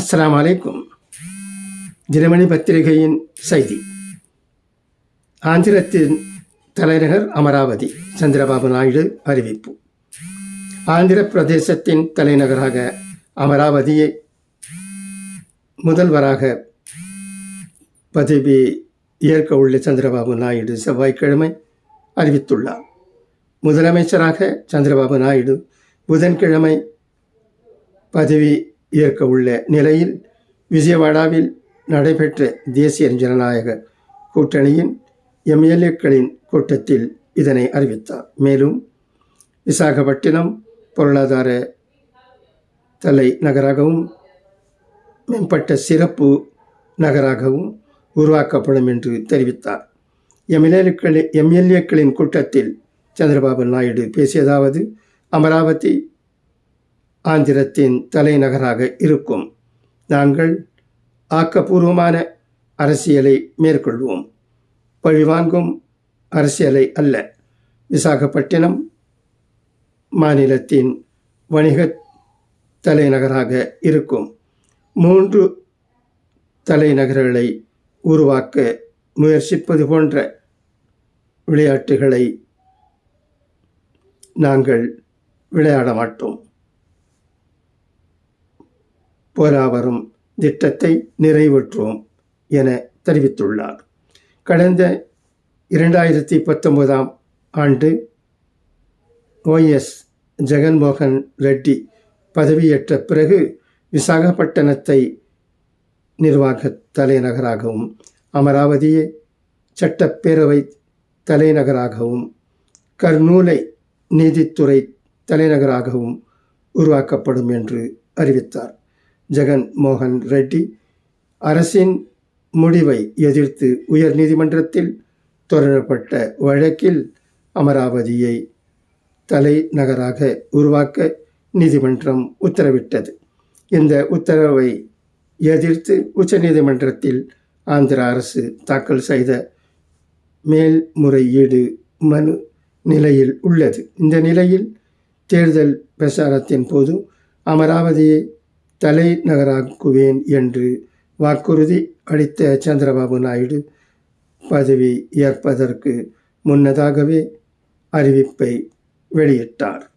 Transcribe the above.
அஸ்லாம் வலைக்கும் தினமணி பத்திரிகையின் செய்தி. ஆந்திரத்தின் தலைநகர் அமராவதி சந்திரபாபு நாயுடு அறிவிப்பு. ஆந்திர பிரதேசத்தின் தலைநகராக அமராவதியை முதல்வராக பதவி ஏற்க உள்ள சந்திரபாபு நாயுடு செவ்வாய்க்கிழமை அறிவித்துள்ளார். முதலமைச்சராக சந்திரபாபு நாயுடு புதன்கிழமை பதவி ஏற்க உள்ள நிலையில் விஜயவாடாவில் நடைபெற்ற தேசிய ஜனநாயக கூட்டணியின் எம்எல்ஏக்களின் கூட்டத்தில் இதனை அறிவித்தார். மேலும் விசாகப்பட்டினம் பொருளாதார தலை நகராகவும் மேம்பட்ட சிறப்பு நகராகவும் உருவாக்கப்படும் என்று தெரிவித்தார். எம்எல்ஏக்களின் எம்எல்ஏக்களின் கூட்டத்தில் சந்திரபாபு நாயுடு பேசியதாவது அமராவதி ஆந்திரத்தின் தலைநகராக இருக்கும். நாங்கள் ஆக்கப்பூர்வமான அரசியலை மேற்கொள்வோம். பழிவாங்கும் அரசியலை அல்ல. விசாகப்பட்டினம் மாநிலத்தின் வணிக தலைநகராக இருக்கும். மூன்று தலைநகர்களை உருவாக்க முயற்சிப்பது போன்ற விளையாட்டுகளை நாங்கள் விளையாட மாட்டோம் போராவரும் திட்டத்தை நிறைவேற்றுவோம் என தெரிவித்துள்ளார். கடந்த இரண்டாயிரத்தி பத்தொன்பதாம் ஆண்டு ஓஎஸ் ஜெகன்மோகன் ரெட்டி பதவியேற்ற பிறகு விசாகப்பட்டினத்தை நிர்வாக தலைநகராகவும் அமராவதியை சட்டப்பேரவை தலைநகராகவும் கர்னூலை நீதித்துறை தலைநகராகவும் உருவாக்கப்படும் என்று அறிவித்தார். ஜெகன் மோகன் ரெட்டி அரசின் முடிவை எதிர்த்து உயர் நீதிமன்றத்தில் தொடரப்பட்ட வழக்கில் அமராவதியை தலைநகராக உருவாக்க நீதிமன்றம் உத்தரவிட்டது. இந்த உத்தரவை எதிர்த்து உச்சநீதிமன்றத்தில் ஆந்திர அரசு தாக்கல் செய்த மேல்முறையீடு மனு நிலையில் உள்ளது. இந்த நிலையில் தேர்தல் பிரச்சாரத்தின் போது அமராவதியை தலைநகராக்குவேன் என்று வாக்குறுதி அளித்த சந்திரபாபு நாயுடு பதவி ஏற்பதற்கு முன்னதாகவே அறிவிப்பை வெளியிட்டார்.